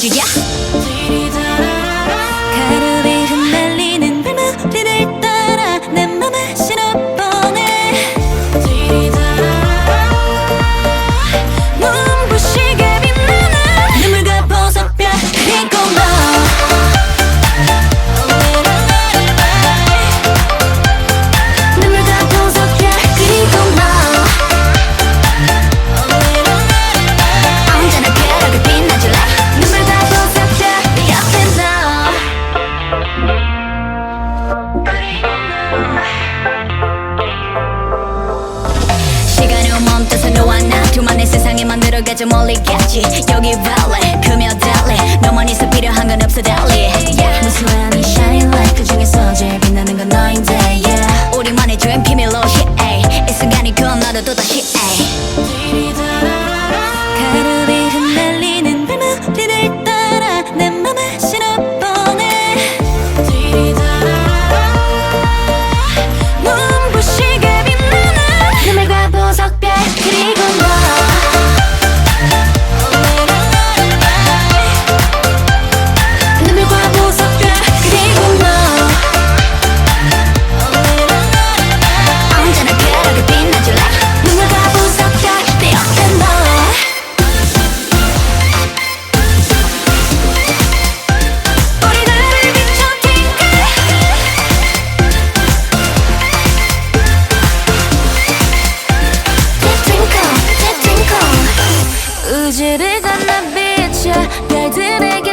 주야 걸어가자 멀리겠지. 여기 valley 그며 달리 너만 있어 필요한 건 없어 달리. 별들에게